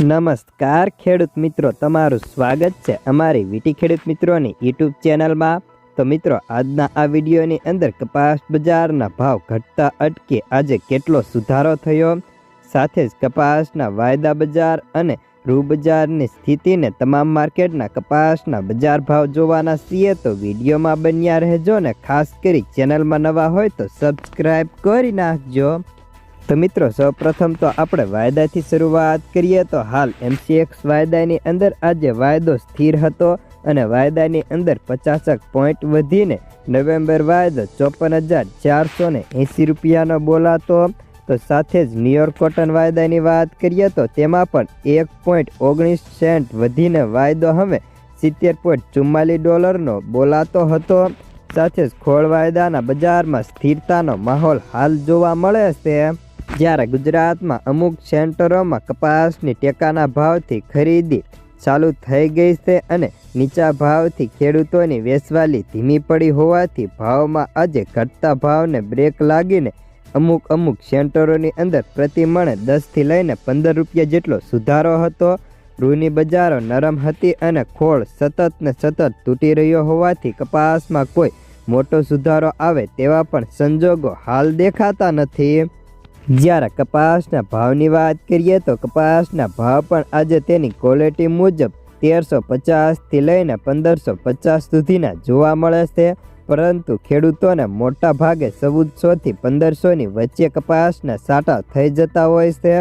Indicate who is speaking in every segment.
Speaker 1: નમસ્કાર, ખેડૂત મિત્રો. તમારું સ્વાગત છે અમારી વીટી ખેડૂત મિત્રોની યુટ્યુબ ચેનલમાં. તો મિત્રો, આજના આ વિડીયોની અંદર કપાસ બજારના ભાવ ઘટતા અટકે આજે કેટલો સુધારો થયો? સાથે જ કપાસના વાયદા બજાર અને રૂ બજારની સ્થિતિને તમામ માર્કેટના કપાસના બજાર ભાવ જોવાના છીએ તો વિડીયોમાં બન્યા રહેજો ને ખાસ કરી ચેનલમાં નવા હોય તો સબસ્ક્રાઈબ કરી નાખજો. તો મિત્રો, સૌપ્રથમ તો આપણે વાયદાથી શરૂઆત કરીએ તો હાલ એમસીએક્સ વાયદાની અંદર આજે વાયદો સ્થિર હતો અને વાયદાની અંદર પચાસક પોઈન્ટ વધીને નવેમ્બર વાયદો ચોપન હજાર ચારસો ને એંસી રૂપિયાનો બોલાતો. તો સાથે જ ન્યુયોર્ક કોટન વાયદાની વાત કરીએ તો તેમાં પણ એક પોઈન્ટ ઓગણીસ સેન્ટ વધીને વાયદો હવે સિત્તેર પોઈન્ટ ચુમ્માલીસ ડોલરનો બોલાતો હતો. સાથે જ ખોળ વાયદાના બજારમાં સ્થિરતાનો માહોલ હાલ જોવા મળે છે. જ્યારે ગુજરાતમાં અમુક સેન્ટરોમાં કપાસની ટેકાના ભાવથી ખરીદી ચાલુ થઈ ગઈ છે અને નીચા ભાવથી ખેડૂતોની વેચવાલી ધીમી પડી હોવાથી ભાવમાં આજે ઘટતા ભાવને બ્રેક લાગીને અમુક અમુક સેન્ટરોની અંદર પ્રતિમણે દસથી લઈને પંદર રૂપિયા જેટલો સુધારો હતો. રૂની બજારો નરમ હતી અને ખોળ સતત ને સતત તૂટી રહ્યો હોવાથી કપાસમાં કોઈ મોટો સુધારો આવે તેવા પણ સંજોગો હાલ દેખાતા નથી. જ્યારે કપાસના ભાવની વાત કરીએ તો કપાસના ભાવ પણ આજે તેની ક્વોલિટી મુજબ તેરસો પચાસથી લઈને પંદરસો પચાસ સુધીના જોવા મળે છે. પરંતુ ખેડૂતોને મોટા ભાગે ચૌદસોથી પંદરસોની વચ્ચે કપાસના સાટા થઈ જતા હોય છે.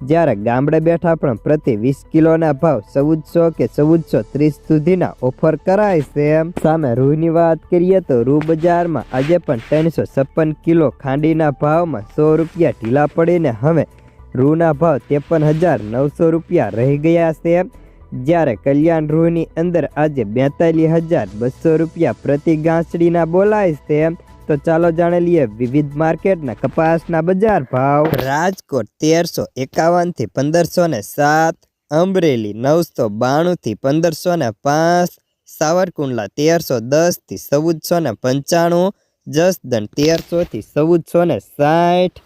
Speaker 1: જ્યારે ગામડે બેઠા પણ પ્રતિ વીસ કિલોના ભાવ ચૌદસો કે ચૌદસો ત્રીસ સુધીના ઓફર કરાય છે સામે રૂની વાત કરીએ તો રૂ બજારમાં આજે પણ ત્રણસો છપ્પન કિલો ખાંડીના ભાવમાં સો રૂપિયા ઢીલા પડીને હવે રૂના ભાવ ત્રેપન હજાર નવસો રૂપિયા રહી ગયા છે જ્યારે કલ્યાણ રૂની અંદર આજે બેતાલીસ હજાર બસો રૂપિયા પ્રતિ ગાંસડીના બોલાય છે તો ચાલો જાણી લઈએ વિવિધ માર્કેટના કપાસના બજાર ભાવ. રાજકોટ તેરસો એકાવનથી પંદરસો ને સાત, અમરેલી નવસો બાણુંથી પંદરસો ને પાંચ, સાવરકુંડલા તેરસો દસથી ચૌદસો ને પંચાણું, જસદણ તેરસોથી ચૌદસો ને સાઠ,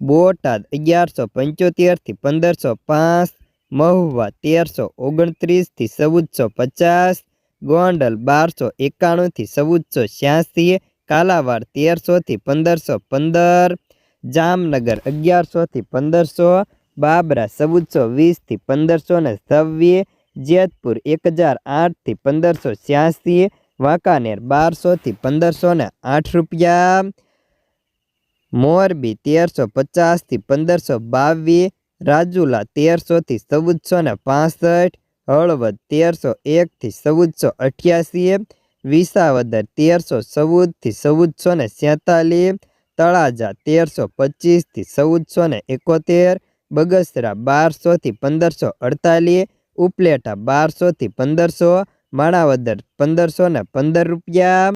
Speaker 1: બોટાદ અગિયારસો પંચોતેરથી પંદરસો પાંચ, મહુવા તેરસો ઓગણત્રીસથી ચૌદસો પચાસ, ગોંડલ બારસો એકાણુંથી ચૌદસો છ્યાસી કાલાવાડ તેરસોથી પંદરસો પંદર, જામનગર અગિયારસોથી પંદરસો, બાબરા ચૌદસો વીસથી પંદરસો ને છવ્વીસ, જેતપુર એક હજાર આઠથી પંદરસો છ્યાસી, વાંકાનેર બારસોથી પંદરસો ને આઠ રૂપિયા, મોરબી તેરસો પચાસથી પંદરસો બાવીસ, રાજુલા તેરસોથી ચૌદસો ને પાસઠ, હળવદ તેરસો એકથી ચૌદસો અઠ્યાસી વિસાવદર તેરસો ચૌદથી ચૌદસો ને સેતાલીસ તળાજા તેરસો પચીસથી ચૌદસો ને એકોતેર, બગસરા બારસોથી પંદરસો અડતાલીસ, ઉપલેટા બારસોથી પંદરસો, માણાવદર પંદરસો ને પંદર રૂપિયા.